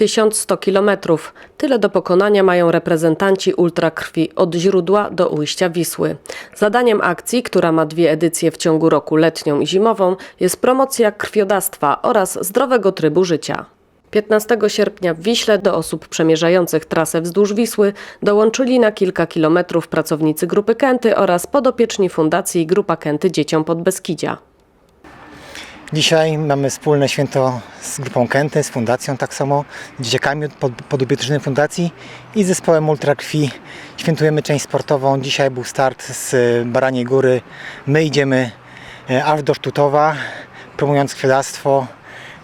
1100 km. Tyle do pokonania mają reprezentanci ultrakrwi od źródła do ujścia Wisły. Zadaniem akcji, która ma dwie edycje w ciągu roku letnią i zimową, jest promocja krwiodawstwa oraz zdrowego trybu życia. 15 sierpnia w Wiśle do osób przemierzających trasę wzdłuż Wisły dołączyli na kilka kilometrów pracownicy Grupy Kęty oraz podopieczni Fundacji Grupa Kęty Dzieciom Podbeskidzia. Dzisiaj mamy wspólne święto z grupą Kęty, z fundacją tak samo, dzieciakami pod, fundacji i zespołem Ultrakrwi. Świętujemy część sportową. Dzisiaj był start z Baraniej Góry. My idziemy e, aż do Sztutowa, promując krwiodawstwo,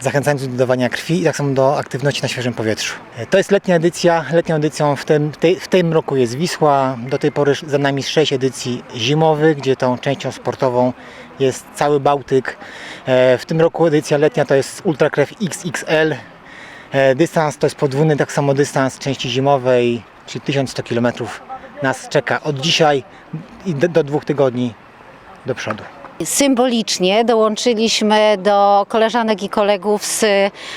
zachęcając do dawania krwi i tak samo do aktywności na świeżym powietrzu. E, To jest letnia edycja. Letnią edycją w tym, w tym roku jest Wisła. Do tej pory za nami sześć edycji zimowych, gdzie tą częścią sportową jest cały Bałtyk. E, W tym roku edycja letnia to jest Ultrakrew XXL. E, Dystans to jest podwójny tak samo dystans części zimowej, czyli 1100 km nas czeka od dzisiaj do dwóch tygodni do przodu. Symbolicznie dołączyliśmy do koleżanek i kolegów z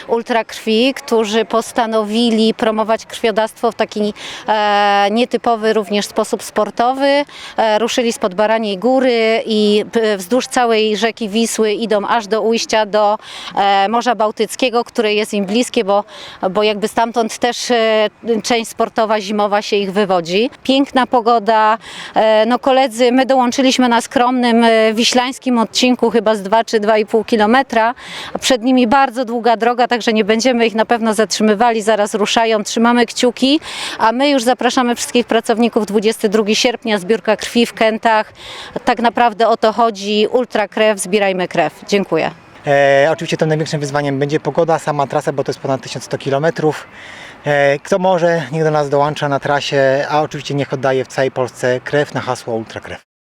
Ultrakrwi, którzy postanowili promować krwiodawstwo w taki e, nietypowy również sposób sportowy. E, ruszyli spod Baraniej Góry i p- wzdłuż całej rzeki Wisły idą aż do ujścia do e, Morza Bałtyckiego, które jest im bliskie, bo, bo jakby stamtąd też e, część sportowa zimowa się ich wywodzi. Piękna pogoda, e, no koledzy, my dołączyliśmy na skromnym e, wiślańskim odcinku chyba z 2 czy 2,5 kilometra, a przed nimi bardzo długa droga, także nie będziemy ich na pewno zatrzymywali, zaraz ruszają, trzymamy kciuki, a my już zapraszamy wszystkich pracowników 22 sierpnia, zbiórka krwi w Kętach, tak naprawdę o to chodzi, ultra krew, zbierajmy krew. Dziękuję. E, oczywiście tym największym wyzwaniem będzie pogoda, sama trasa, bo to jest ponad 1100 km. E, kto może, niech do nas dołącza na trasie, a oczywiście niech oddaje w całej Polsce krew na hasło Ultrakrew.